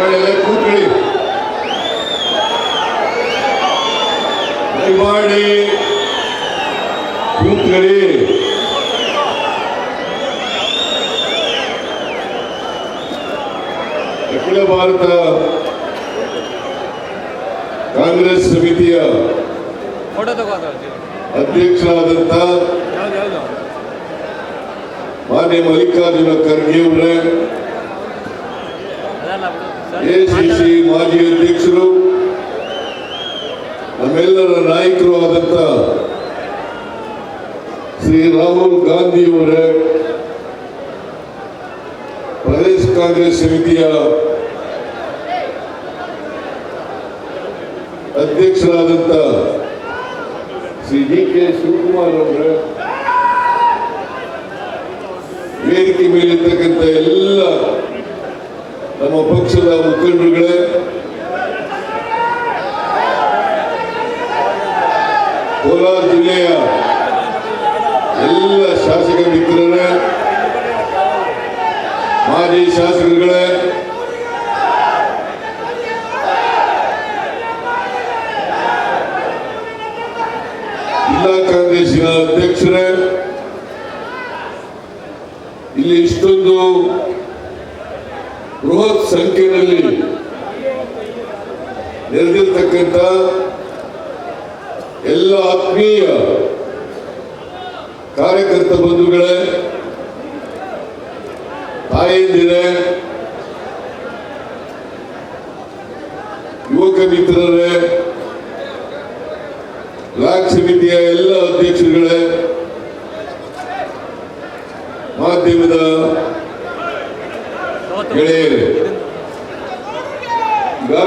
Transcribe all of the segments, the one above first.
ದಯಮಾಡಿ ಎಲ್ಲ ಕೂತ್ಕೊಳ್ಳಿ ದಯಮಾಡಿ ಕೂತ್ಕೊಳ್ಳಿ ಅಖಿಲ ಭಾರತ ಕಾಂಗ್ರೆಸ್ ಸಮಿತಿಯ ಫೋಟೋ ತಗೋದು ಅಧ್ಯಕ್ಷರಾದಂಥ ಯಾವ್ದು ಯಾವ್ದು ಮಾನ್ಯ ಮಲ್ಲಿಕಾರ್ಜುನ ಖರ್ಗೆ ಅವರೇ ಅದಲ್ಲ ಬಿಡು ಮಾಜಿ ಅಧ್ಯಕ್ಷರು, ನಮ್ಮೆಲ್ಲರ ನಾಯಕರು ಆದಂತ ಶ್ರೀ ರಾಹುಲ್ ಗಾಂಧಿಯವರೇ, ಪ್ರದೇಶ ಕಾಂಗ್ರೆಸ್ ಸಮಿತಿಯ ಅಧ್ಯಕ್ಷರಾದಂತ ಶ್ರೀ ಡಿ ಕೆ ಶಿವಕುಮಾರ್ ಅವರೇ, ವೇದಿಕೆ ಮೇಲಿರ್ತಕ್ಕಂಥ ಎಲ್ಲ ನಮ್ಮ ಪಕ್ಷದ ಮುಖಂಡರುಗಳೇ ಕೋಲಾರ ಜಿಲ್ಲೆಯ ಎಲ್ಲ ಶಾಸಕ ಮಿತ್ರರೇ ಮಾಜಿ ಶಾಸಕರುಗಳೇ ಜಿಲ್ಲಾ ಅಧ್ಯಕ್ಷರೇ ಇಲ್ಲಿ ಇಷ್ಟೊಂದು ಬೃಹತ್ ಸಂಖ್ಯೆಯಲ್ಲಿ ನೆರೆದಿರ್ತಕ್ಕಂಥ ಎಲ್ಲ ಆತ್ಮೀಯ ಕಾರ್ಯಕರ್ತ ಬಂಧುಗಳೇ ತಾಯಂದಿರೇ ಯುವಕ ಮಿತ್ರರೇ, ಬ್ಲಾಕ್ ಸಮಿತಿಯ ಎಲ್ಲ ಅಧ್ಯಕ್ಷರುಗಳೇ, ಮಾಧ್ಯಮದ ಗೆಳೆಯರೇ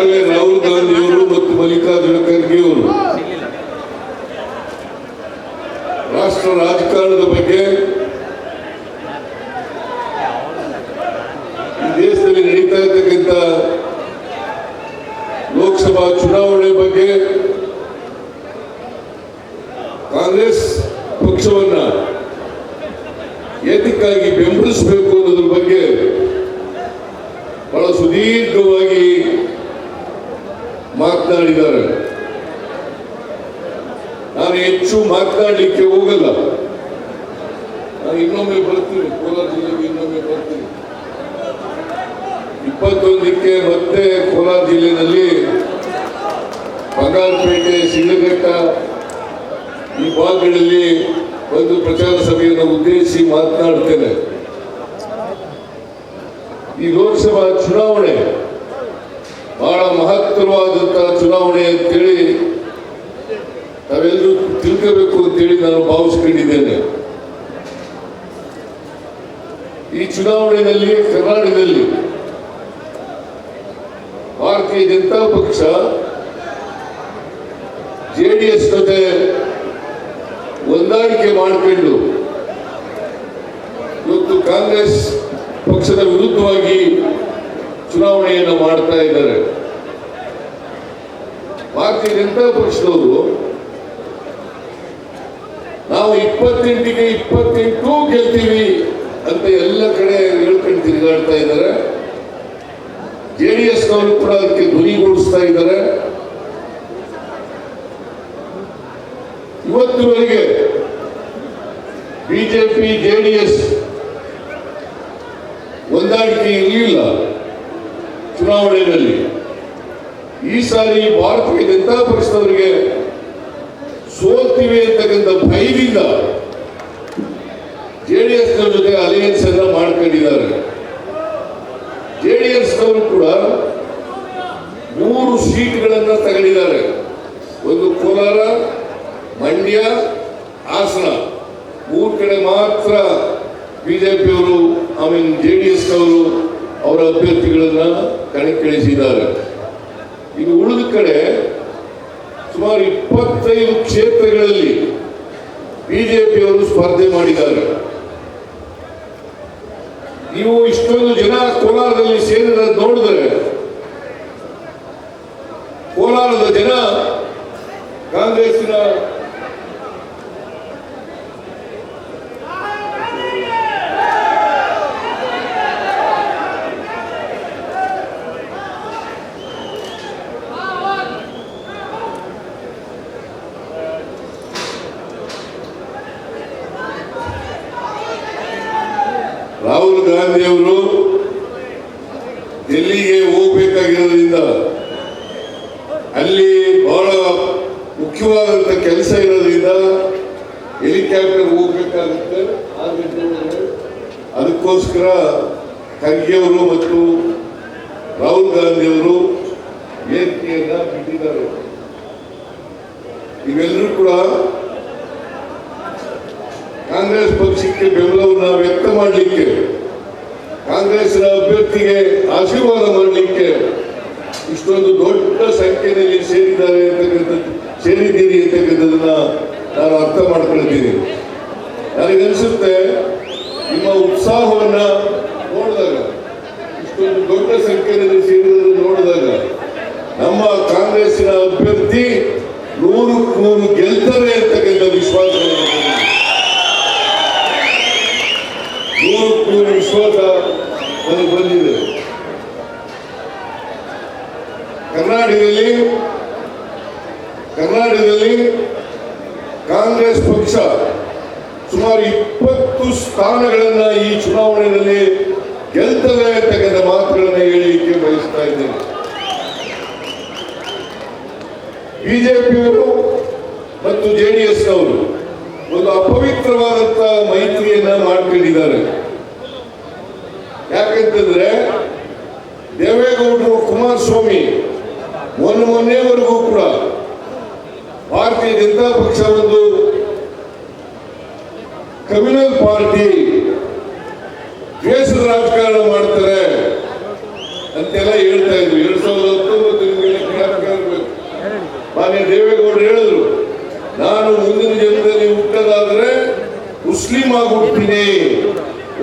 ಈಗಾಗಲೇ ರಾಹುಲ್ ಗಾಂಧಿ ಅವರು ಮತ್ತು ಮಲ್ಲಿಕಾರ್ಜುನ ಖರ್ಗೆ ಅವರು ರಾಷ್ಟ್ರ ರಾಜಕಾರಣದ ಬಗ್ಗೆ ಈ ದೇಶದಲ್ಲಿ ನಡೀತಾ ಇರ್ತಕ್ಕಂಥ ಲೋಕಸಭಾ ಚುನಾವಣೆ ಬಗ್ಗೆ ಕಾಂಗ್ರೆಸ್ ಪಕ್ಷವನ್ನ ಏತಕ್ಕಾಗಿ ಬೆಂಬಲಿಸಬೇಕು ಅನ್ನೋದ್ರ ಬಗ್ಗೆ ಬಹಳ ಸುದೀರ್ಘವಾಗಿ ಮಾತನಾಡಿದ್ದಾರೆ ನಾನು ಹೆಚ್ಚು ಮಾತನಾಡಲಿಕ್ಕೆ ಹೋಗಲ್ಲ. ನಾನು ಇನ್ನೊಮ್ಮೆ ಬರ್ತೀನಿ. ಕೋಲಾರ ಜಿಲ್ಲೆಗೆ ಇನ್ನೊಮ್ಮೆ ಬರ್ತೀನಿ. ಇಪ್ಪತ್ತೊಂದಕ್ಕೆ ಮತ್ತೆ ಕೋಲಾರ ಜಿಲ್ಲೆಯಲ್ಲಿ ಬಂಗಾರಪೇಟೆ, ಸಿಂಧಘಟ್ಟ ಈ ಭಾಗಗಳಲ್ಲಿ ಒಂದು ಪ್ರಚಾರ ಸಭೆಯನ್ನು ಉದ್ದೇಶಿಸಿ ಮಾತನಾಡ್ತೇನೆ ಈ ಲೋಕಸಭಾ ಚುನಾವಣೆ ಬಹಳ ಮಹತ್ತರವಾದಂತಹ ಚುನಾವಣೆ ಅಂತೇಳಿ ನಾವೆಲ್ಲರೂ ತಿಳ್ಕೋಬೇಕು ಅಂತೇಳಿ ನಾನು ಭಾವಿಸ್ಕೊಂಡಿದ್ದೇನೆ. ಈ ಚುನಾವಣೆಯಲ್ಲಿ, ಕರ್ನಾಟಕದಲ್ಲಿ ಭಾರತೀಯ ಜನತಾ ಪಕ್ಷ ಜೆಡಿಎಸ್ ಜೊತೆ ಹೊಂದಾಣಿಕೆ ಮಾಡಿಕೊಂಡು ಇವತ್ತು ಕಾಂಗ್ರೆಸ್ ಪಕ್ಷದ ವಿರುದ್ಧವಾಗಿ ಚುನಾವಣೆಯನ್ನು ಮಾಡ್ತಾ ಇದ್ದಾರೆ. ಭಾರತೀಯ ಜನತಾ ಪಕ್ಷದವರು ನಾವು ಇಪ್ಪತ್ತೆಂಟಿಗೆ ಇಪ್ಪತ್ತೆಂಟು ಗೆಲ್ತೀವಿ ಅಂತ ಎಲ್ಲ ಕಡೆ ಹೇಳ್ಕೊಂಡು ತಿರುಗಾಡ್ತಾ ಇದ್ದಾರೆ. ಜೆ ಡಿ ಎಸ್ನವರು ಕೂಡ ಅದಕ್ಕೆ ಧ್ವನಿಗೂಡಿಸ್ತಾ ಇದ್ದಾರೆ. ಇವತ್ತಿನವರೆಗೆ ಬಿಜೆಪಿ ಜೆಡಿಎಸ್ ಹೊಂದಾಣಿಕೆ ಇರಲಿಲ್ಲ ಚುನಾವಣೆಯಲ್ಲಿ. ಈ ಸಾರಿ ಭಾರತೀಯ ಜನತಾ ಪಕ್ಷದವರಿಗೆ ಸೋಲ್ತೀವಿ ಅಂತಕ್ಕಂಥ ಭಯದಿಂದ ಜೆಡಿಎಸ್ ಜೊತೆ ಅಲಯನ್ಸ್ ಅನ್ನ ಮಾಡ್ಕೊಂಡಿದ್ದಾರೆ. ಜೆಡಿಎಸ್ ನವರು ಕೂಡ ಮೂರು ಸೀಟ್ಗಳನ್ನ ತಗೊಂಡಿದ್ದಾರೆ. ಒಂದು ಕೋಲಾರ, ಮಂಡ್ಯ, ಹಾಸನ. ಮೂರು ಕಡೆ ಮಾತ್ರ ಬಿಜೆಪಿಯವರು ಮೀನ್ ಜೆ ಡಿ ಎಸ್ನವರು ಅವರ ಅಭ್ಯರ್ಥಿಗಳನ್ನ ಕಣಕ್ಕಿಳಿಸಿದ್ದಾರೆ. ಇನ್ನು ಉಳಿದ ಕಡೆ ಸುಮಾರು ಇಪ್ಪತ್ತೈದು ಕ್ಷೇತ್ರಗಳಲ್ಲಿ ಬಿಜೆಪಿಯವರು ಸ್ಪರ್ಧೆ ಮಾಡಿದ್ದಾರೆ. ನೀವು ಇಷ್ಟೊಂದು ಜನ ಕೋಲಾರದಲ್ಲಿ ಸೇರಿದ ನೋಡಿದರೆ ಕೋಲಾರದ ಜನ ಕಾಂಗ್ರೆಸ್ಸಿನ ಅಲ್ಲಿಗೆ ಹೋಗ್ಬೇಕಾಗಿರೋದ್ರಿಂದ ಅಲ್ಲಿ ಬಹಳ ಮುಖ್ಯವಾದಂಥ ಕೆಲಸ ಇರೋದ್ರಿಂದ ಹೆಲಿಕಾಪ್ಟರ್ ಹೋಗ್ಬೇಕಾಗುತ್ತೆ. ಅದಕ್ಕೋಸ್ಕರ ಖರ್ಗೆಯವರು ಮತ್ತು ರಾಹುಲ್ ಗಾಂಧಿಯವರು ವೇದಿಕೆಯನ್ನ ಬಿಟ್ಟಿದ್ದಾರೆ ಇವೆಲ್ಲರೂ ಕೂಡ ಕಾಂಗ್ರೆಸ್ ಪಕ್ಷಕ್ಕೆ ಬೆಂಬಲವನ್ನು ವ್ಯಕ್ತ ಮಾಡಲಿಕ್ಕೆ ಕಾಂಗ್ರೆಸ್ನ ಅಭ್ಯರ್ಥಿಗೆ ಆಶೀರ್ವಾದ ಮಾಡಲಿಕ್ಕೆ ಇಷ್ಟೊಂದು ದೊಡ್ಡ ಸಂಖ್ಯೆಯಲ್ಲಿ ಸೇರಿದ್ದಾರೆ ಅಂತಕ್ಕಂಥದ್ದು ಸೇರಿದ್ದೀರಿ ಅಂತಕ್ಕಂಥದ್ದನ್ನ ನಾನು ಅರ್ಥ ಮಾಡ್ಕೊಳ್ತೀನಿ. ನನಗನ್ಸುತ್ತೆ ನಿಮ್ಮ ಉತ್ಸಾಹವನ್ನ ನೋಡಿದಾಗ, ಇಷ್ಟೊಂದು ದೊಡ್ಡ ಸಂಖ್ಯೆಯಲ್ಲಿ ಸೇರಿರೋದು ನೋಡಿದಾಗ ನಮ್ಮ ಕಾಂಗ್ರೆಸ್ಸಿನ ಅಭ್ಯರ್ಥಿ ನೂರಕ್ಕೆ ನೂರು ಗೆಲ್ತಾರೆ ಅಂತಕ್ಕಂಥ ವಿಶ್ವಾಸ. ನೂರು ನೂರಕ್ಕೆ ನೂರು ವಿಶ್ವಾಸ ನನಗೆ ಬಂದಿದೆ. ಕರ್ನಾಟಕದಲ್ಲಿ ಕರ್ನಾಟಕದಲ್ಲಿ ಕಾಂಗ್ರೆಸ್ ಪಕ್ಷ ಸುಮಾರು ಇಪ್ಪತ್ತು ಸ್ಥಾನಗಳನ್ನ ಈ ಚುನಾವಣೆಯಲ್ಲಿ ಗೆಲ್ತದೆ ಅಂತಕ್ಕಂಥ ಮಾತುಗಳನ್ನ ಹೇಳಲಿಕ್ಕೆ ಬಯಸ್ತಾ ಇದ್ದೇನೆ. ಬಿಜೆಪಿಯವರು ಮತ್ತು ಜೆಡಿಎಸ್ ಎಸ್ನವರು ಒಂದು ಅಪವಿತ್ರವಾದಂತಹ ಮೈತ್ರಿಯನ್ನ ಮಾಡ್ಕೊಂಡಿದ್ದಾರೆ. ಯಾಕಂತಂದ್ರೆ ದೇವೇಗೌಡರು ಕುಮಾರಸ್ವಾಮಿ ಮೊನ್ನೆ ಮೊನ್ನೆವರೆಗೂ ಕೂಡ ಭಾರತೀಯ ಜನತಾ ಪಕ್ಷ ಒಂದು ಕಮ್ಯುನಲ್ ಪಾರ್ಟಿ ದ್ವೇಷದ ರಾಜಕಾರಣ ಮಾಡ್ತಾರೆ ಅಂತೆಲ್ಲ ಹೇಳ್ತಾ ಇದ್ರು. ಎರಡ್ ಸಾವಿರದ ಹತ್ತೊಂಬತ್ತು ಮಾನ್ಯ ದೇವೇಗೌಡರು ಹೇಳಿದ್ರು, ನಾನು ಮುಂದಿನ ಜನ್ಮದಲ್ಲಿ ಹುಟ್ಟದಾದ್ರೆ ಮುಸ್ಲಿಂ ಹುಟ್ಟಿನಿ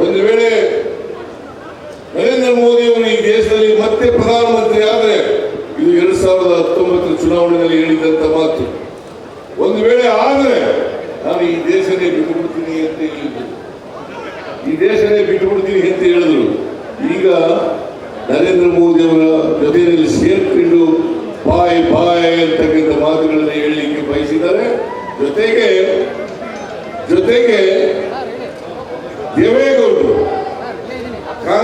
ಒಂದು ವೇಳೆ ನರೇಂದ್ರ ಮೋದಿ ಅವರು ಈ ದೇಶದಲ್ಲಿ ಮತ್ತೆ ಪ್ರಧಾನಮಂತ್ರಿ ಆದರೆ ಇದು ಎರಡ್ ಸಾವಿರದ ಹತ್ತೊಂಬತ್ತು ಚುನಾವಣೆಯಲ್ಲಿ ಹೇಳಿದಂತ ಮಾತು. ಒಂದು ವೇಳೆ ಆದರೆ ನಾನು ಈ ದೇಶನೇ ಬಿಟ್ಟುಬಿಡ್ತೀನಿ ಅಂತ ಹೇಳಿದ್ರು. ಈ ದೇಶನೇ ಬಿಟ್ಟುಬಿಡ್ತೀನಿ ಅಂತ ಹೇಳಿದ್ರು. ಈಗ ನರೇಂದ್ರ ಮೋದಿ ಅವರ ಜೊತೆಯಲ್ಲಿ ಸೇರ್ಕೊಂಡು ಬಾಯ್ ಬಾಯ್ ಅಂತಕ್ಕಂಥ ಮಾತುಗಳನ್ನು ಹೇಳಲಿಕ್ಕೆ ಬಯಸಿದ್ದಾರೆ. ಜೊತೆಗೆ ಜೊತೆಗೆ ದೇವೇಗೌಡರು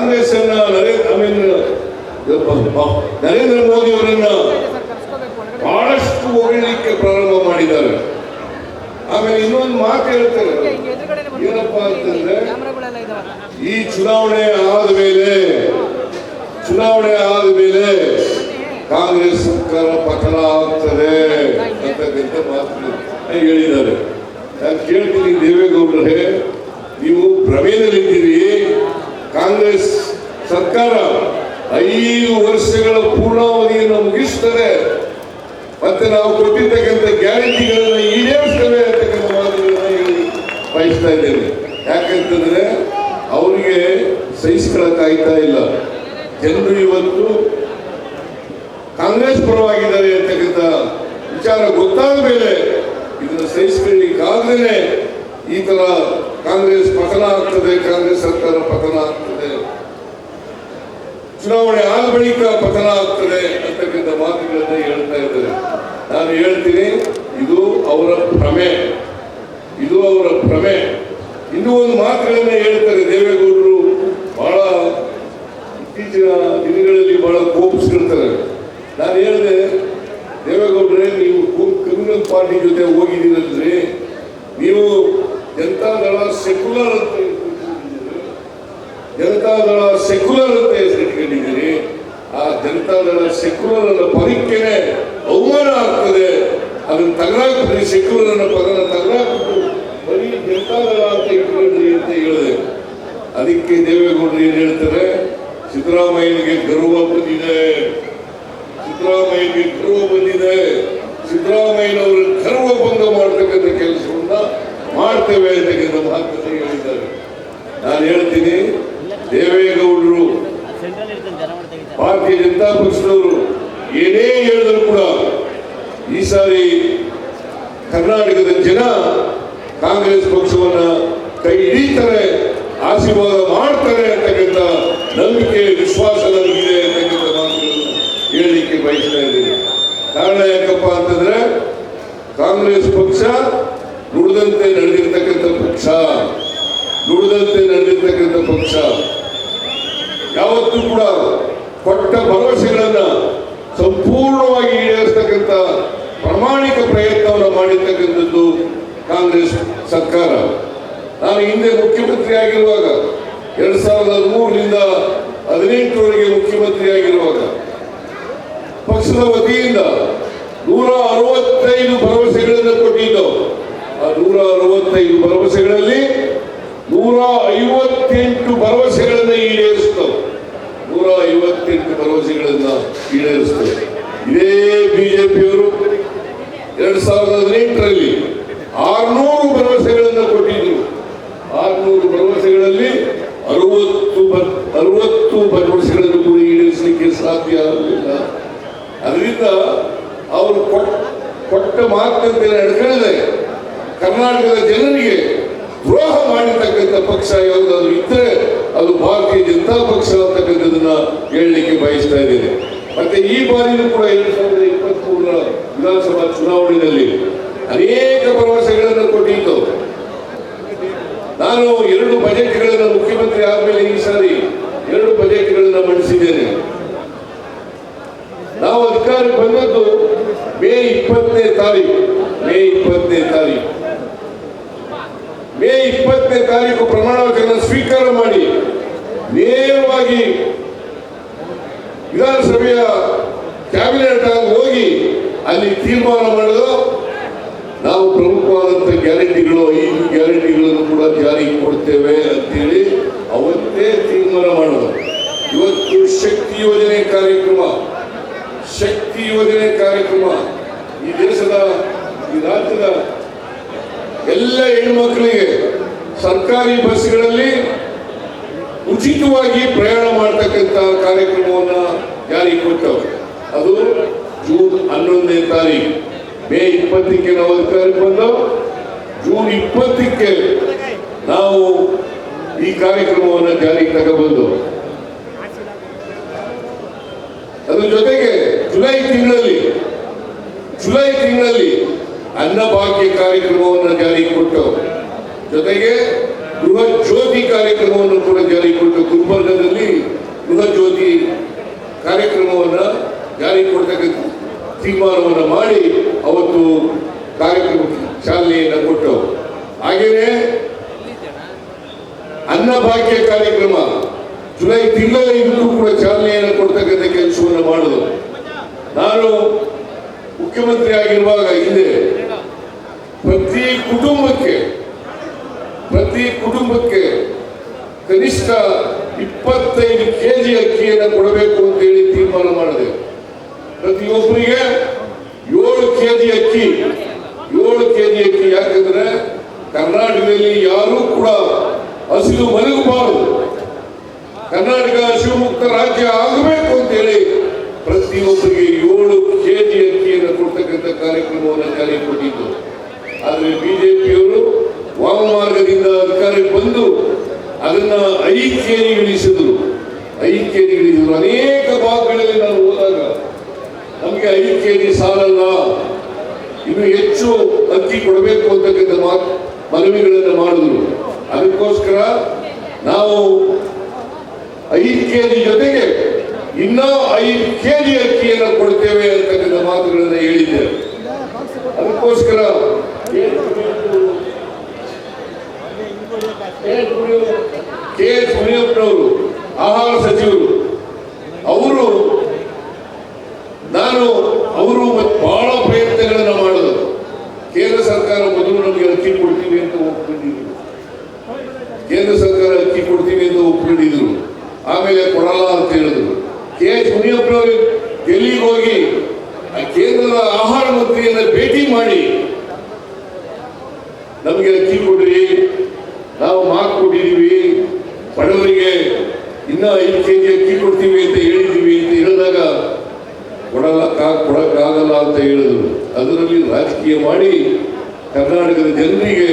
ಕಾಂಗ್ರೆಸ್ ಅನ್ನ ನರೇಂದ್ರ ನರೇಂದ್ರ ಮೋದಿ ಅವರನ್ನ ಬಹಳಷ್ಟು ಹೊಗಳಲಿಕ್ಕೆ ಪ್ರಾರಂಭ ಮಾಡಿದ್ದಾರೆ. ಆಮೇಲೆ ಇನ್ನೊಂದು ಮಾತು ಹೇಳ್ತಾರೆ ಏನಪ್ಪಾ ಅಂತಂದ್ರೆ, ಈ ಚುನಾವಣೆ ಆದ ಮೇಲೆ, ಚುನಾವಣೆ ಆದ ಮೇಲೆ ಕಾಂಗ್ರೆಸ್ ಸರ್ಕಾರ ಪತನ ಆಗ್ತದೆ ಅಂತಕ್ಕಂಥ ಮಾತು ಹೇಳಿದ್ದಾರೆ. ನಾನು ಕೇಳ್ತೀನಿ ದೇವೇಗೌಡರೇ, ನೀವು ಭ್ರಮೆಯಲ್ಲಿದ್ದೀರಿ ಕಾಂಗ್ರೆಸ್ ಸರ್ಕಾರ ಐದು ವರ್ಷಗಳ ಪೂರ್ಣಾವಧಿಯನ್ನು ಮುಗಿಸ್ತದೆ ಮತ್ತೆ ನಾವು ಕೊಟ್ಟಿರ್ತಕ್ಕಂಥ ಗ್ಯಾರಂಟಿಗಳನ್ನು ಈಡೇರಿಸ್ತೇವೆ ಅಂತಕ್ಕಂಥ ಮಾತುಗಳನ್ನು ಹೇಳಿ ಬಯಸ್ತಾ ಇದ್ದೇನೆ. ಯಾಕಂತಂದ್ರೆ ಅವರಿಗೆ ಸಹಿಸ್ಕೊಳಕಾಯ್ತಾ ಇಲ್ಲ. ಜನರು ಇವತ್ತು ಕಾಂಗ್ರೆಸ್ ಪರವಾಗಿದ್ದಾರೆ ಅಂತಕ್ಕಂಥ ವಿಚಾರ ಗೊತ್ತಾದ ಮೇಲೆ ಇದನ್ನು ಸಹಿಸ್ಕೊಳ್ಳಿಕ್ಕಾಗದೇ ಈ ತರ ಕಾಂಗ್ರೆಸ್ ಪತನ ಆಗ್ತದೆ, ಕಾಂಗ್ರೆಸ್ ಸರ್ಕಾರ ಪತನ ಆಗ್ತದೆ. ಚುನಾವಣೆ ಆದ ಬಳಿಕ ಪತನ ಆಗ್ತದೆ ಅಂತಕ್ಕಂಥ ಮಾತುಗಳನ್ನ ಹೇಳ್ತಾ ಇದ್ದಾರೆ. ನಾನು ಹೇಳ್ತೀನಿ, ಇದು ಅವರ ಭ್ರಮೆ. ಇದು ಅವರ ಭ್ರಮೆ. ಇನ್ನೂ ಒಂದು ಮಾತುಗಳನ್ನ ಹೇಳ್ತಾರೆ ದೇವೇಗೌಡರು. ಬಹಳ ಇತ್ತೀಚಿನ ದಿನಗಳಲ್ಲಿ ಬಹಳ ಕೋಪಿಸ್ಕೊಳ್ತಾರೆ ನಾನು ಹೇಳಿದೆ, ದೇವೇಗೌಡರೇ, ನೀವು ಕ್ರಿಮಿನಲ್ ಪಾರ್ಟಿ ಜೊತೆ ಹೋಗಿದ್ದೀರಲ್ರಿ. ನೀವು ಜನತಾದಳ ಸೆಕ್ಯುಲರ್ ಅಂತ ಜನತಾ ಜನತಾದಳ ಸೆಕ್ಯುಲರ್ ಅಂತ ಹೆಸರಿಟ್ಕೊಂಡಿದ್ದೀರಿ ಆ ಜನತಾದಳ ಸೆಕ್ಯುಲರ್ ಅನ್ನೋ ಪದಕ್ಕೆ ಅವಮಾನ ಆಗ್ತದೆ. ಅದನ್ನ ತಗಲಾಕ್ಬಿಟ್ರಿ ಸೆಕ್ಯುಲರ್ ಅನ್ನೋ ಪದನ ತಗಲಾಕ್ಬಿಟ್ಟು ಬರೀ ಜನತಾದಳ ಅಂತ ಇಟ್ಕೊಂಡ್ರಿ ಅಂತ ಹೇಳಿದೆ. ಅದಕ್ಕೆ ದೇವೇಗೌಡರು ಏನು ಹೇಳ್ತಾರೆ? ಸಿದ್ದರಾಮಯ್ಯನಿಗೆ ಗರ್ವ ಬಂದಿದೆ. ಸಿದ್ದರಾಮಯ್ಯನಿಗೆ ಗರ್ವ ಬಂದಿದೆ. ಸಿದ್ದರಾಮಯ್ಯನವರು ಗರ್ವ ಭಂಗ ಮಾಡ್ತಕ್ಕಂಥ ಕೆಲಸವನ್ನ ಮಾಡ್ತೇವೆ ಅಂತಕ್ಕಂಥ ಮಾತನ್ನ ಹೇಳಿದ್ದಾರೆ ನಾನು ಹೇಳ್ತೀನಿ, ದೇವೇಗೌಡರು, ಭಾರತೀಯ ಜನತಾ ಪಕ್ಷದವರು ಏನೇ ಹೇಳಿದ್ರು ಕೂಡ ಈ ಸಾರಿ ಕರ್ನಾಟಕದ ಜನ ಕಾಂಗ್ರೆಸ್ ಪಕ್ಷವನ್ನ ಕೈ ಹಿಡಿತಾರೆ, ಆಶೀರ್ವಾದ ಮಾಡ್ತಾರೆ ಅಂತಕ್ಕಂಥ ನಂಬಿಕೆ, ವಿಶ್ವಾಸ ನನಗಿದೆ ಅಂತಕ್ಕಂಥ ಮಾತುಗಳನ್ನು ಹೇಳಲಿಕ್ಕೆ ಬಯಸ್ತಾ ಇದ್ದೀನಿ. ಕಾರಣ ಯಾಕಪ್ಪ ಅಂತಂದ್ರೆ ಕಾಂಗ್ರೆಸ್ ಪಕ್ಷ ನುಡಿದಂತೆ ನಡೆದಿರ್ತಕ್ಕಂಥ ಪಕ್ಷ. ನುಡಿದಂತೆ ನಡೆದಿರ್ತಕ್ಕಂಥ ಪಕ್ಷ. ಯಾವತ್ತೂ ಕೂಡ ಕೊಟ್ಟ ಭರವಸೆಗಳನ್ನ ಸಂಪೂರ್ಣವಾಗಿ ಈಡೇರಿಸ್ತಕ್ಕಂಥ ಪ್ರಾಮಾಣಿಕ ಪ್ರಯತ್ನವನ್ನು ಮಾಡಿರ್ತಕ್ಕಂಥದ್ದು ಕಾಂಗ್ರೆಸ್ ಸರ್ಕಾರ. ನಾನು ಹಿಂದೆ ಮುಖ್ಯಮಂತ್ರಿ ಆಗಿರುವಾಗ, ಎರಡ್ ಸಾವಿರದ ಹದಿಮೂರರಿಂದ ಹದಿನೆಂಟರವರೆಗೆ ಮುಖ್ಯಮಂತ್ರಿ ಆಗಿರುವಾಗ, ಪಕ್ಷದ ವತಿಯಿಂದ ನೂರ ಅರವತ್ತೈದು ಭರವಸೆಗಳನ್ನು ಕೊಟ್ಟಿದ್ದು ಆ ನೂರ ಅರವತ್ತೈದು ಭರವಸೆಗಳಲ್ಲಿ ನೂರ ಐವತ್ತೆಂಟು ಭರವಸೆಗಳನ್ನು ಈಡೇರಿಸ್ತವೆ. ನೂರ ಐವತ್ತೆಂಟು ಭರವಸೆಗಳನ್ನ ಈಡೇರಿಸ್ತವೆ. ಇದೇ ಬಿಜೆಪಿಯವರು ಎರಡ್ ಸಾವಿರದ ಹದಿನೆಂಟರಲ್ಲಿ ಆರ್ನೂರು ಭರವಸೆಗಳನ್ನು ಕೊಟ್ಟಿದ್ರು. ಆರ್ನೂರು ಭರವಸೆಗಳಲ್ಲಿ ಅರವತ್ತು ಅರವತ್ತು ಭರವಸೆಗಳನ್ನು ಕೂಡ ಈಡೇರಿಸಲಿಕ್ಕೆ ಸಾಧ್ಯ ಆಗಲಿಲ್ಲ ಅದರಿಂದ ಅವರು ಕೊಟ್ಟ ಕೊಟ್ಟ ಮಾತಂತೆ ನಡ್ಕೊಳ್ಳದೆ ಕರ್ನಾಟಕದ ಜನರಿಗೆ ದ್ರೋಹ ಮಾಡಿರ್ತಕ್ಕಂಥ ಪಕ್ಷ ಯಾವುದಾದ್ರೂ ಇದ್ರೆ ಅದು ಭಾರತೀಯ ಜನತಾ ಪಕ್ಷ ಅಂತಕ್ಕಂಥದನ್ನ ಹೇಳಲಿಕ್ಕೆ ಬಯಸ್ತಾ ಇದ್ದೇನೆ. ಮತ್ತೆ ಈ ಬಾರಿಯೂ ಕೂಡ ಎರಡು ಸಾವಿರದ ಇಪ್ಪತ್ಮೂರರ ವಿಧಾನಸಭಾ ಚುನಾವಣೆಯಲ್ಲಿ ಅನೇಕ ಭರವಸೆಗಳನ್ನು ಕೊಟ್ಟಿತ್ತು. ನಾನು ಎರಡು ಬಜೆಟ್ಗಳನ್ನು ಮುಖ್ಯಮಂತ್ರಿ ಆದಮೇಲೆ ಈ ಸಾರಿ ಎರಡು ಬಜೆಟ್ಗಳನ್ನು ಮಂಡಿಸಿದ್ದೇನೆ. ನಾವು ಅಧಿಕಾರಕ್ಕೆ ಬಂದದ್ದು ಮೇ ಇಪ್ಪತ್ತನೇ ತಾರೀಕು. ಮೇ ಇಪ್ಪತ್ತನೇ ತಾರೀಕು. ಮೇ ಇಪ್ಪತ್ತನೇ ತಾರೀಕು ಪ್ರಮಾಣ ವಚನ ಸ್ವೀಕಾರ ಮಾಡಿ ನೇರವಾಗಿ ವಿಧಾನಸಭೆಯ ಕ್ಯಾಬಿನೆಟ್ ಆಗಿ ಹೋಗಿ ಅಲ್ಲಿ ತೀರ್ಮಾನ ಮಾಡಲು ನಾವು ಪ್ರಮುಖವಾದಂಥ ಗ್ಯಾರಂಟಿಗಳು, ಐದು ಗ್ಯಾರಂಟಿಗಳನ್ನು ಕೂಡ ಜಾರಿಗೆ ಕೊಡ್ತೇವೆ ಅಂತೇಳಿ ಅವತ್ತೇ ತೀರ್ಮಾನ ಮಾಡೋದು. ಇವತ್ತು ಶಕ್ತಿ ಯೋಜನೆ ಕಾರ್ಯಕ್ರಮ, ಶಕ್ತಿ ಯೋಜನೆ ಕಾರ್ಯಕ್ರಮ ಈ ದೇಶದ, ಈ ರಾಜ್ಯದ ಎಲ್ಲ ಹೆಣ್ಮಕ್ಳಿಗೆ ಸರ್ಕಾರಿ ಬಸ್ಗಳಲ್ಲಿ ಉಚಿತವಾಗಿ ಪ್ರಯಾಣ ಮಾಡ್ತಕ್ಕಂಥ ಕಾರ್ಯಕ್ರಮವನ್ನು ಜಾರಿಗೆ ಕೊಟ್ಟವು ಅದು ಜೂನ್ ಹನ್ನೊಂದನೇ ತಾರೀಕು ಮೇ ಇಪ್ಪತ್ತಕ್ಕೆ ನಾವು ಅಧಿಕಾರಕ್ಕೆ ಬಂದವು. ಜೂನ್ ಇಪ್ಪತ್ತಕ್ಕೆ ನಾವು ಈ ಕಾರ್ಯಕ್ರಮವನ್ನು ಜಾರಿಗೆ ತಗೊಬಂದು. ಅದ್ರ ಜೊತೆಗೆ ಜುಲೈ ತಿಂಗಳಲ್ಲಿ ಜುಲೈ ತಿಂಗಳಲ್ಲಿ ಅನ್ನಭಾಗ್ಯ ಕಾರ್ಯಕ್ರಮವನ್ನು ಜಾರಿಗೆ ಕೊಟ್ಟು, ಜೊತೆಗೆ ಗೃಹ ಜ್ಯೋತಿ ಕಾರ್ಯಕ್ರಮವನ್ನು ಕೂಡ ಜಾರಿಗೆ ಕೊಟ್ಟು ಗುಲ್ಬರ್ಗದಲ್ಲಿ ಗೃಹ ಜ್ಯೋತಿ ಕಾರ್ಯಕ್ರಮವನ್ನು ಜಾರಿಗೆ ಕೊಡ್ತಕ್ಕಂಥ ತೀರ್ಮಾನವನ್ನು ಮಾಡಿ ಅವತ್ತು ಕಾರ್ಯಕ್ರಮ ಚಾಲನೆಯನ್ನು ಕೊಟ್ಟು. ಹಾಗೆಯೇ ಅನ್ನಭಾಗ್ಯ ಕಾರ್ಯಕ್ರಮ ಜುಲೈ ತಿಂಗಳ ಇದಕ್ಕೂ ಕೂಡ ಚಾಲನೆಯನ್ನು ಕೊಡ್ತಕ್ಕಂಥ ಕೆಲಸವನ್ನು ಮಾಡೋದು. ನಾನು ಮುಖ್ಯಮಂತ್ರಿ ಆಗಿರುವಾಗ ಹಿಂದೆ ಕುಟುಂಬಕ್ಕೆ, ಪ್ರತಿ ಕುಟುಂಬಕ್ಕೆ ಕನಿಷ್ಠ ಇಪ್ಪತ್ತೈದು ಕೆ ಜಿ ಅಕ್ಕಿಯನ್ನು ಕೊಡಬೇಕು ಅಂತ ಹೇಳಿ ತೀರ್ಮಾನ ಮಾಡಿದೆ. ಪ್ರತಿಯೊಬ್ಬರಿಗೆ ಏಳು ಕೆ ಜಿ ಅಕ್ಕಿ, ಏಳು ಕೆ ಜಿ ಅಕ್ಕಿ. ಯಾಕಂದ್ರೆ ಕರ್ನಾಟಕದಲ್ಲಿ ಯಾರೂ ಕೂಡ ಹಸಿರು ಮಲಗಬಾರದು. ಕರ್ನಾಟಕ ಶಿವಮುಕ್ತ ರಾಜ್ಯ ಆಗಬೇಕು ಅಂತ ಹೇಳಿ ಪ್ರತಿಯೊಬ್ಬರಿಗೆ ಏಳು ಕೆಜಿ ಅಕ್ಕಿಯನ್ನು ಕೊಡ್ತಕ್ಕಂಥ ಕಾರ್ಯಕ್ರಮವನ್ನು ಜಾರಿಗೆ ಕೊಟ್ಟಿದ್ದು. ಆದರೆ ಬಿಜೆಪಿಯವರು ವಾಮಮಾರ್ಗದಿಂದ ಅಧಿಕಾರಕ್ಕೆ ಬಂದು ಅದನ್ನ ಐದು ಕೆಜಿಗಳಿಸಿದ್ರು ಅನೇಕ ಭಾಗಗಳಲ್ಲಿ ನಾವು ಹೋದಾಗ ನಮಗೆ ಕೆಜಿ ಸಾಲಲ್ಲ. ಇನ್ನು ಹೆಚ್ಚು ಅಕ್ಕಿ ಕೊಡಬೇಕು ಅಂತಕ್ಕಂಥ ಮನವಿಗಳನ್ನು ಮಾಡಿದ್ರು. ಅದಕ್ಕೋಸ್ಕರ ನಾವು ಐದು ಜೊತೆಗೆ ಇನ್ನೂ ಐದು ಕೆಜಿ ಅಕ್ಕಿಯನ್ನು ಕೊಡ್ತೇವೆ ಅಂತಕ್ಕಂಥ ಮಾತುಗಳನ್ನು ಹೇಳಿದ್ದೇವೆ. ಅದಕ್ಕೋಸ್ಕರ ಕೆ ಎಸ್ ಮುನಿಯಪ್ಪನವರು ಆಹಾರ ಸಚಿವರು, ಅವರು, ನಾನು ಅವರು ಬಹಳ ಪ್ರಯತ್ನಗಳನ್ನು ಮಾಡೋದು ಕೇಂದ್ರ ಸರ್ಕಾರ ಮೊದಲು ನಮಗೆ ಅಕ್ಕಿ ಕೊಡ್ತೀವಿ ಅಂತ ಒಪ್ಕೊಂಡಿದ್ರು. ಕೇಂದ್ರ ಸರ್ಕಾರ ಅಕ್ಕಿ ಕೊಡ್ತೀವಿ ಅಂತ ಒಪ್ಕೊಂಡಿದ್ರು. ಆಮೇಲೆ ಕೊಡಲ್ಲ ಅಂತ ಹೇಳಿದ್ರು. ಕೆ ಎಚ್ ಮುನಿಯಪ್ಪನವರು ಡೆಲ್ಲಿಗೆ ಹೋಗಿ ಆ ಕೇಂದ್ರದ ಆಹಾರ ಮಂತ್ರಿಯನ್ನ ಭೇಟಿ ಮಾಡಿ ನಮಗೆ ಅಕ್ಕಿ ಕೊಡ್ರಿ. ನಾವು ಮಾತು ಕೊಟ್ಟಿದ್ದೀವಿ. ಬಡವರಿಗೆ ಇನ್ನ ಐದು ಕೆ ಜಿ ಅಕ್ಕಿ ಕೊಡ್ತೀವಿ ಅಂತ ಹೇಳಿದ್ದೀವಿ ಅಂತ ಹೇಳಿದಾಗ, ಕೊಡಲ್ಲ ಕೊಡಕ್ಕಾಗಲ್ಲ ಅಂತ ಹೇಳಿದ್ರು. ಅದರಲ್ಲಿ ರಾಜಕೀಯ ಮಾಡಿ ಕರ್ನಾಟಕದ ಜನರಿಗೆ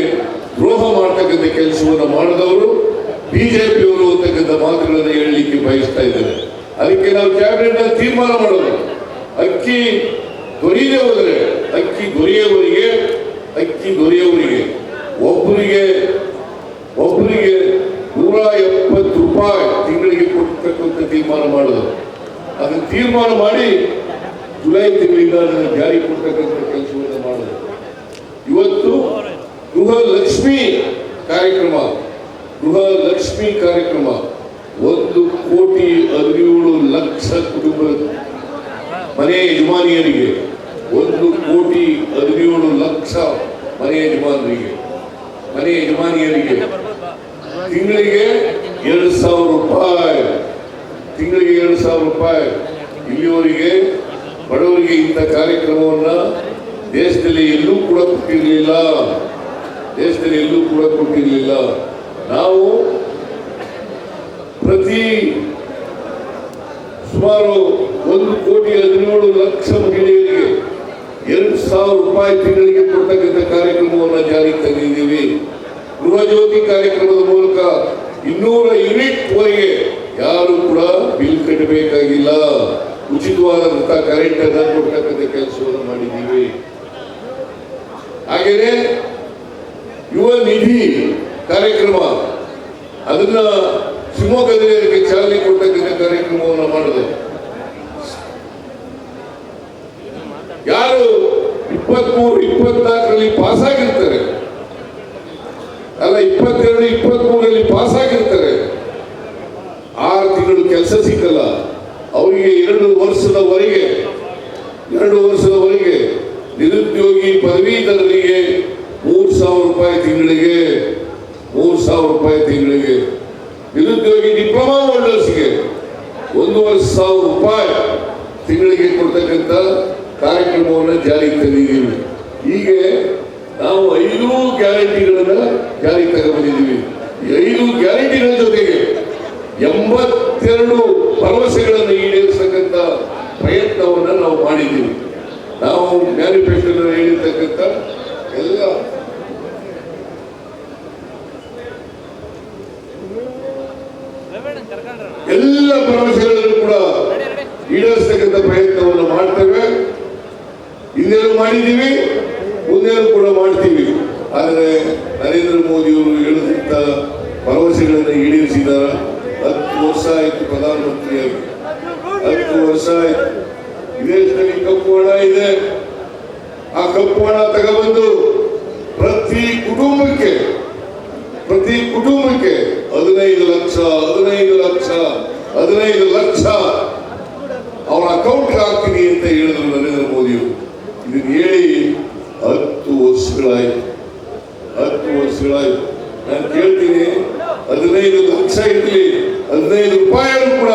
ದ್ರೋಹ ಮಾಡ್ತಕ್ಕಂಥ ಕೆಲಸವನ್ನು ಮಾಡಿದವರು ಬಿಜೆಪಿಯವರು ಅಂತಕ್ಕಂಥ ಮಾತುಗಳನ್ನು ಹೇಳಲಿಕ್ಕೆ ಬಯಸ್ತಾ ಇದ್ದಾರೆ ಅದಕ್ಕೆ ನಾವು ಕ್ಯಾಬಿನೆಟ್ ತೀರ್ಮಾನ ಮಾಡೋದು. ಅಕ್ಕಿ ದೊರೆಯದೆ ಹೋದರೆ, ಅಕ್ಕಿ ದೊರೆಯವರಿಗೆ ಅಕ್ಕಿ ದೊರೆಯುವವರಿಗೆ ಒಬ್ಬರಿಗೆ ಒಬ್ಬರಿಗೆ ನೂರ ಎಪ್ಪತ್ತು ರೂಪಾಯಿ ತಿಂಗಳಿಗೆ ಕೊಡ್ತಕ್ಕಂಥ ತೀರ್ಮಾನ ಮಾಡಿದ್ರು. ಅದನ್ನು ತೀರ್ಮಾನ ಮಾಡಿ ಜುಲೈ ತಿಂಗಳಿಂದ ಅದನ್ನು ಜಾರಿ ಕೊಡ್ತಕ್ಕಂಥ ಕೆಲಸವನ್ನು ಮಾಡಿದ್ರು. ಇವತ್ತು ಗೃಹ ಲಕ್ಷ್ಮಿ ಕಾರ್ಯಕ್ರಮ ಗೃಹ ಲಕ್ಷ್ಮಿ ಕಾರ್ಯಕ್ರಮ. ಒಂದು ಕೋಟಿ ಹದಿನೇಳು ಲಕ್ಷ ಕುಟುಂಬ ಮನೆ ಯಜಮಾನಿಯರಿಗೆ, ಒಂದು ಕೋಟಿ ಹದಿನೇಳು ಲಕ್ಷ ಮನೆ ಯಜಮಾನರಿಗೆ. ಮನೆ ಯಜಮಾನಿಯರಿಗೆ. ತಿಂಗಳಿಗೆ ಎರಡು ಸಾವಿರ ರೂಪಾಯಿ. ತಿಂಗಳಿಗೆ ಎರಡು ಸಾವಿರ ರೂಪಾಯಿ. ಇಲ್ಲಿವರೆಗೆ ಬಡವರಿಗೆ ಇಂಥ ಕಾರ್ಯಕ್ರಮವನ್ನ ದೇಶದಲ್ಲಿ ಎಲ್ಲೂ ಕೂಡ ಕೊಟ್ಟಿರಲಿಲ್ಲ. ದೇಶದಲ್ಲಿ ಎಲ್ಲೂ ಕೂಡ ಕೊಟ್ಟಿರಲಿಲ್ಲ. ನಾವು ಪ್ರತಿ ಸುಮಾರು ಒಂದು ಕೋಟಿ ಹದಿನೇಳು ಲಕ್ಷ ಮಹಿಳೆಯರಿಗೆ ಎರಡು ಸಾವಿರ ರೂಪಾಯಿ ತಿಂಗಳಿಗೆ ಕೊಡ್ತಕ್ಕಂಥ ಕಾರ್ಯಕ್ರಮವನ್ನು ಜಾರಿಗೆ ತಂದಿದ್ದೀವಿ ಗೃಹ ಜ್ಯೋತಿ ಕಾರ್ಯಕ್ರಮದ ಮೂಲಕ ಇನ್ನೂರ ಯೂನಿಟ್ ವರೆಗೆ ಯಾರು ಕೂಡ ಬಿಲ್ ಕಟ್ಟಬೇಕಾಗಿಲ್ಲ. ಉಚಿತವಾದಂಥ ಕರೆಂಟ್ ಅನ್ನ ಕೊಡ್ತಕ್ಕಂಥ ಕೆಲಸವನ್ನು ಮಾಡಿದ್ದೀವಿ. ಹಾಗೆಯೇ ಯುವ ನಿಧಿ ಕಾರ್ಯಕ್ರಮ, ಅದನ್ನ ಶಿವಮೊಗ್ಗದಲ್ಲಿ ಅದಕ್ಕೆ ಚಾಲನೆ ಕೊಡ್ತಕ್ಕಂಥ ಕಾರ್ಯಕ್ರಮವನ್ನು ಮಾಡಿದೆ. ಯಾರು ಇಪ್ಪತ್ಮೂರು, ಇಪ್ಪತ್ನಾಲ್ಕರಲ್ಲಿ ಪಾಸ್ ಆಗಿರ್ತಾರೆ ಅಲ್ಲ, ಇಪ್ಪತ್ತೆರಡು, ಇಪ್ಪತ್ಮೂರರಲ್ಲಿ ಪಾಸ್ ಆಗಿರ್ತಾರೆ ಆರು ತಿಂಗಳು ಕೆಲಸ ಸಿಕ್ಕಲ್ಲ. ಅವರಿಗೆ ಎರಡು ವರ್ಷದವರೆಗೆ ಎರಡು ವರ್ಷದವರೆಗೆ ನಿರುದ್ಯೋಗಿ ಪದವೀಧರರಿಗೆ ಮೂರು ಸಾವಿರ ರೂಪಾಯಿ ತಿಂಗಳಿಗೆ, ಮೂರು ಸಾವಿರ ರೂಪಾಯಿ ತಿಂಗಳಿಗೆ, ನಿರುದ್ಯೋಗಿ ಡಿಪ್ಲೊಮಾ ಹೋಲ್ಡರ್ಸ್ಗೆ ಒಂದೂವರೆ ಸಾವಿರ ರೂಪಾಯಿ ತಿಂಗಳಿಗೆ ಕೊಡ್ತಕ್ಕಂಥ ಕಾರ್ಯಕ್ರಮವನ್ನು ಜಾರಿಗೆ ತಂದಿದ್ದೀವಿ. ಹೀಗೆ ನಾವು ಐದು ಗ್ಯಾರಂಟಿಗಳನ್ನು ಜಾರಿಗೆ ತಗೊಂಡಿದ್ದೀವಿ ಈ ಐದು ಗ್ಯಾರಂಟಿಗಳ ಜೊತೆಗೆ ಎಂಬತ್ತೆರಡು ಭರವಸೆಗಳನ್ನು ಈಡೇರಿಸತಕ್ಕಂಥ ಪ್ರಯತ್ನವನ್ನು ನಾವು ಮಾಡಿದ್ದೀವಿ ನಾವು ಮ್ಯಾನಿಫೆಸ್ಟೋದಲ್ಲಿ ಹೇಳಿರ್ತಕ್ಕಂಥ ಎಲ್ಲ ಎಲ್ಲ ಭರವಸೆಗಳನ್ನು ಕೂಡ ಈಡೇರಿಸತಕ್ಕಂಥ ಪ್ರಯತ್ನವನ್ನು ಮಾಡ್ತೇವೆ ಹಿಂದೇನು ಮಾಡಿದ್ದೀವಿ ಮುಂದೇನು ಕೂಡ ಮಾಡ್ತೀವಿ. ಆದರೆ ನರೇಂದ್ರ ಮೋದಿಯವರು ಹೇಳಿದಂಥ ಭರವಸೆಗಳನ್ನು ಈಡೇರಿಸಿದಾರ. ಹತ್ತು ವರ್ಷ ಆಯಿತು ಪ್ರಧಾನಮಂತ್ರಿಯಾಗಿ. ಹತ್ತು ವರ್ಷ ಆಯಿತು. ವಿದೇಶದಲ್ಲಿ ಕಪ್ಪು ಹಣ ಇದೆ. ಆ ಕಪ್ಪು ಹಣ ತಗೊಬಂದು ಪ್ರತಿ ಕುಟುಂಬಕ್ಕೆ ಪ್ರತಿ ಕುಟುಂಬಕ್ಕೆ ಹದಿನೈದು ಲಕ್ಷ ಹದಿನೈದು ಲಕ್ಷ ಹದಿನೈದು ಲಕ್ಷ ಅವರ ಅಕೌಂಟ್ಗೆ ಹಾಕ್ತೀನಿ ಅಂತ ಹೇಳಿದ್ರು ನರೇಂದ್ರ ಮೋದಿಯವರು. ಇದನ್ನ ಹೇಳಿ, ಹತ್ತು ವರ್ಷಗಳಾಯ್ತು. ಹತ್ತು ವರ್ಷಗಳಾಯ್ತು. ನಾನು ಕೇಳ್ತೀನಿ, ಹದಿನೈದು ಲಕ್ಷ ಇರಲಿ, ಹದಿನೈದು ರೂಪಾಯಿ ಕೂಡ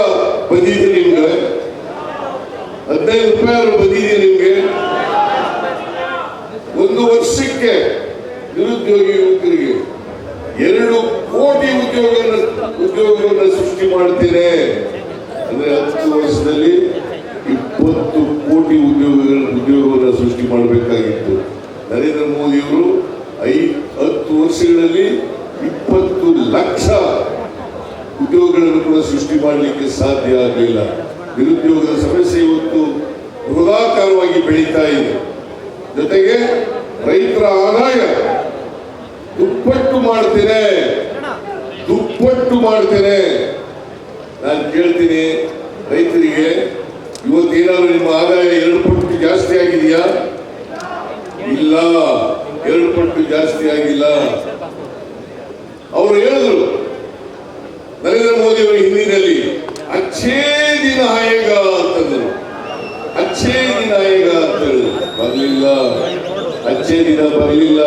ಬಂದಿದೆ ನಿಮ್ಗೆ. ಹದಿನೈದು ರೂಪಾಯಿ ಬಂದಿದೆ ನಿಮ್ಗೆ. ಒಂದು ವರ್ಷಕ್ಕೆ ನಿರುದ್ಯೋಗಿ ಯುವಕರಿಗೆ ಎರಡು ಕೋಟಿ ಉದ್ಯೋಗವನ್ನು ಉದ್ಯೋಗವನ್ನು ಸೃಷ್ಟಿ ಮಾಡ್ತೇನೆ. ಅಂದ್ರೆ ಹತ್ತು ವರ್ಷದಲ್ಲಿ ಇಪ್ಪತ್ತು ಕೋಟಿ ಉದ್ಯೋಗಗಳ ಉದ್ಯೋಗವನ್ನು ಸೃಷ್ಟಿ ಮಾಡಬೇಕಾಗಿತ್ತು ನರೇಂದ್ರ ಮೋದಿಯವರು ಐ, ಹತ್ತು ವರ್ಷಗಳಲ್ಲಿ ಇಪ್ಪತ್ತು ಲಕ್ಷ ಉದ್ಯೋಗಗಳನ್ನು ಕೂಡ ಸೃಷ್ಟಿ ಮಾಡಲಿಕ್ಕೆ ಸಾಧ್ಯ ಆಗಲಿಲ್ಲ. ನಿರುದ್ಯೋಗದ ಸಮಸ್ಯೆ ಇವತ್ತು ಬೃಹದಾಕಾರವಾಗಿ ಬೆಳೀತಾ ಇದೆ. ಜೊತೆಗೆ ರೈತರ ಆದಾಯ ದುಪ್ಪಟ್ಟು ಮಾಡ್ತೇನೆ ದುಪ್ಪಟ್ಟು ಮಾಡ್ತೇನೆ. ನಾನು ಕೇಳ್ತೀನಿ ರೈತರಿಗೆ ಇವತ್ತೇನಾದ್ರು ನಿಮ್ಮ ಆದಾಯ ಎರಡು ಪಟ್ಟು ಜಾಸ್ತಿ ಆಗಿದೆಯಾ? ಇಲ್ಲ. ಎರಡು ಪಟ್ಟು ಜಾಸ್ತಿ ಆಗಿಲ್ಲ. ಅವರು ಹೇಳಿದ್ರು, ನರೇಂದ್ರ ಮೋದಿ ಅವರ ಹಿಂದಿನಲ್ಲಿ, ಅಚ್ಚೇ ದಿನ ಆಯೋಗ ಅಂತಂದ್ರು. ಅಚ್ಚೇ ದಿನ ಆಯೋಗ ಅಂತ ಬರಲಿಲ್ಲ. ಅಚ್ಚೇ ದಿನ ಬರಲಿಲ್ಲ.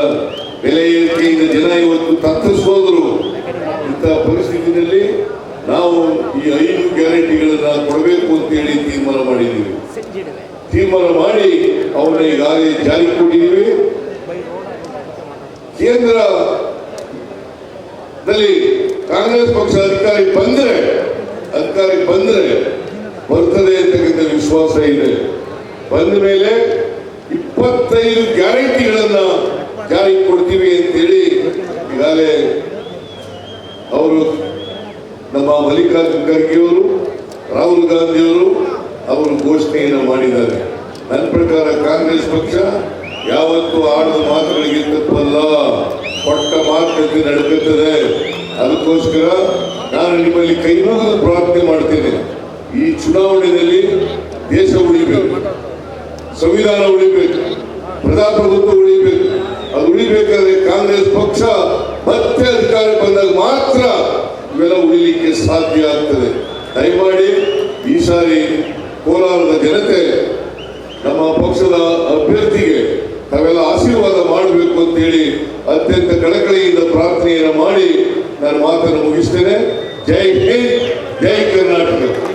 ಬೆಲೆ ಏರಿಕೆಯಿಂದ ಜನ ಇವತ್ತು ತತ್ತರಿಸೋದ್ರು ಇಂತಹ ಪರಿಸ್ಥಿತಿಯಲ್ಲಿ ನಾವು ಈ ಐದು ಹೇಳಿ ತೀರ್ಮಾನ ಮಾಡಿದ್ದೀವಿ. ತೀರ್ಮಾನ ಮಾಡಿ ಅವನ್ನ ಈಗಾಗಲೇ ಜಾರಿ ಕೊಟ್ಟಿದ್ದೀವಿ. ಕೇಂದ್ರದಲ್ಲಿ ಕಾಂಗ್ರೆಸ್ ಪಕ್ಷ ಅಧಿಕಾರಿ ಬಂದ್ರೆ ಅಧಿಕಾರಿ ಬಂದ್ರೆ ಬರ್ತದೆ ಅಂತಕ್ಕಂಥ ವಿಶ್ವಾಸ ಇದೆ. ಬಂದ ಮೇಲೆ ಇಪ್ಪತ್ತೈದು ಗ್ಯಾರಂಟಿಗಳನ್ನ ಜಾರಿ ಕೊಡ್ತೀವಿ ಅಂತೇಳಿ ಈಗಾಗಲೇ ಅವರು ನಮ್ಮ ಮಲ್ಲಿಕಾರ್ಜುನ್ ಖರ್ಗೆ ಅವರು ರಾಹುಲ್ ಗಾಂಧಿ ಅವರು ಘೋಷಣೆಯನ್ನು ಮಾಡಿದ್ದಾರೆ. ನನ್ನ ಪ್ರಕಾರ ಕಾಂಗ್ರೆಸ್ ಪಕ್ಷ ಯಾವತ್ತೂ ಆಡದ ಮಾತುಗಳಿಗೆ ತಪ್ಪಲ್ಲ ಕೊಟ್ಟ ಮಾತುಕತೆ ನಡ್ಕುತ್ತದೆ ಅದಕ್ಕೋಸ್ಕರ ನಾನು ನಿಮ್ಮಲ್ಲಿ ಕೈ ಮುಗಿದು ಪ್ರಾರ್ಥನೆ ಮಾಡ್ತೇನೆ. ಈ ಚುನಾವಣೆಯಲ್ಲಿ ದೇಶ ಉಳಿಬೇಕು. ಸಂವಿಧಾನ ಉಳಿಬೇಕು. ಪ್ರಜಾಪ್ರಭುತ್ವ ಉಳಿಬೇಕು. ಅದು ಉಳಿಬೇಕಾದ್ರೆ ಕಾಂಗ್ರೆಸ್ ಪಕ್ಷ ಮತ್ತೆ ಅಧಿಕಾರಕ್ಕೆ ಬಂದಾಗ ಮಾತ್ರ ಇವೆಲ್ಲ ಉಳಿಲಿಕ್ಕೆ ಸಾಧ್ಯ ಆಗ್ತದೆ. ದಯಮಾಡಿ ಈ ಸಾರಿ ಕೋಲಾರದ ಜನತೆ ನಮ್ಮ ಪಕ್ಷದ ಅಭ್ಯರ್ಥಿಗೆ ತಾವೆಲ್ಲ ಆಶೀರ್ವಾದ ಮಾಡಬೇಕು ಅಂತೇಳಿ ಅತ್ಯಂತ ಕಳಕಳಿಯಿಂದ ಪ್ರಾರ್ಥನೆಯನ್ನು ಮಾಡಿ ನಾನು ಮಾತನ್ನು ಮುಗಿಸ್ತೇನೆ. ಜೈ ಹಿಂದ್, ಜೈ ಕರ್ನಾಟಕ.